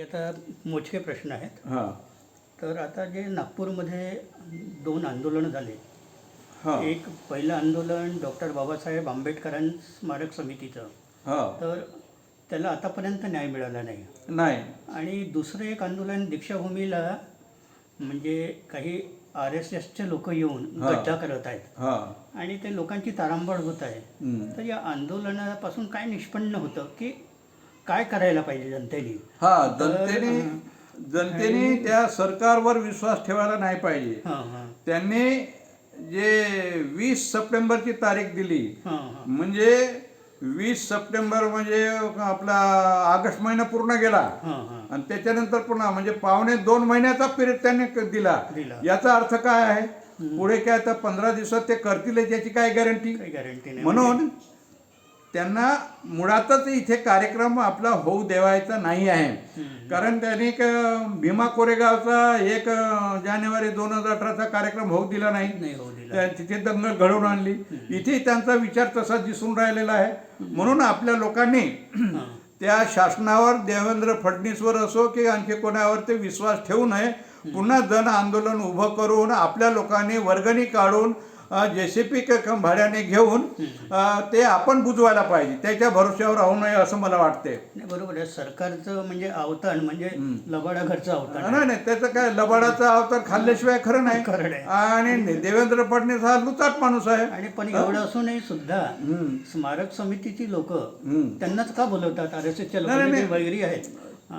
आता मोजके प्रश्न आहेत. हां. तर आता जे नागपूरमध्ये दोन आंदोलनं झाले. हां. एक पहिलं आंदोलन डॉक्टर बाबासाहेब आंबेडकरां स्मारक समितीचं. हां. तर त्याला आतापर्यंत न्याय मिळाला नाही. नाही. आणि दुसरं एक आंदोलन दीक्षाभूमीला म्हणजे काही आर एस एसचे लोक येऊन हा. गड्डा करत आहेत. हां. आणि ते लोकांची तारांबळ होत आहे. तर या आंदोलनापासून काय निष्पन्न होतं की काय करायला पाहिजे जनतेने? हा जनतेने. जनतेने त्या सरकारवर विश्वास ठेवायला नाही पाहिजे. त्यांनी जे वीस सप्टेंबरची तारीख दिली म्हणजे वीस सप्टेंबर म्हणजे आपला ऑगस्ट महिना पूर्ण गेला. आणि त्याच्यानंतर पुन्हा म्हणजे पावणे दोन महिन्याचा पिरियड त्यांनी दिला. दिला. याचा अर्थ काय आहे? पुढे काय तर पंधरा दिवसात ते करतील याची काय गॅरंटी म्हणून त्यांना मुळातच इथे कार्यक्रम आपला होऊ देवायचा नाही आहे. कारण त्यांनी एक भीमा कोरेगावचा एक जानेवारी दोन हजार अठराचा कार्यक्रम होऊ दिला नाही. तिथे दंगल घडवून आणली. इथे त्यांचा विचार तसा दिसून राहिलेला आहे. म्हणून आपल्या लोकांनी त्या शासनावर देवेंद्र फडणवीसवर असो की आणखी कोणावर ते विश्वास ठेवू नये पुन्हा जन आंदोलन उभं करून आपल्या लोकांनी वर्गणी काढून जेसीपी भाड्याने घेऊन ते आपण बुजवायला पाहिजे. त्याच्या भरोश्यावर राहू नये असं मला वाटते बरोबर आहे. सरकारचं म्हणजे अवताण म्हणजे लबाडा घरचं अवताण आहे. नाही नाही त्याचं काय लबाडाचा अवतार खाल्ल्याशिवाय खरं नाही. खरं. आणि देवेंद्र फडणवीस हा लुचाट माणूस आहे. आणि पण एवढं असूनही सुद्धा. स्मारक समितीची लोक. त्यांनाच का बोलवतात? आर एस एसच्या. वैरी आहेत.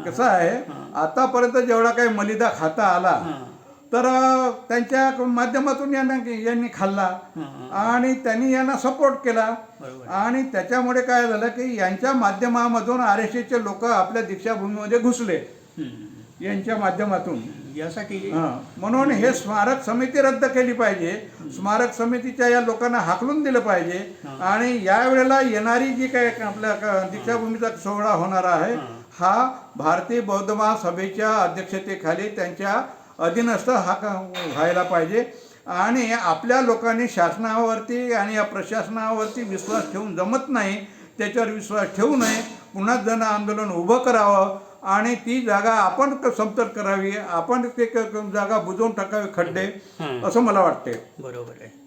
कसं आहे? आतापर्यंत जेवढा काही मलिदा खाता आला तर त्यांच्या माध्यमातून यांना यांनी खाल्ला. आणि त्यांनी यांना सपोर्ट केला. आणि त्याच्यामुळे काय झालं की यांच्या माध्यमामधून आर एस एसचे लोक आपल्या दीक्षाभूमीमध्ये घुसले. यांच्या माध्यमातून. यासाठी. म्हणून हे स्मारक समिती रद्द केली पाहिजे. स्मारक समितीच्या या लोकांना हाकलून दिलं पाहिजे. आणि यावेळेला येणारी जी काही आपल्या दीक्षाभूमीचा सोहळा होणार आहे हा भारतीय बौद्ध महासभेच्या अध्यक्षतेखाली त्यांच्या अधीनस्थ हा व्हायला पाहिजे. आणि आपल्या लोकांनी शासनावरती आणि या प्रशासनावरती विश्वास ठेवून जमत नाही त्याच्यावर विश्वास ठेवू नये. पुन्हा जन आंदोलन उभं करावं आणि ती जागा आपण समतल करावी. आपण ते जागा बुजवून टाकावी खड्डे. असं मला वाटते बरोबर आहे.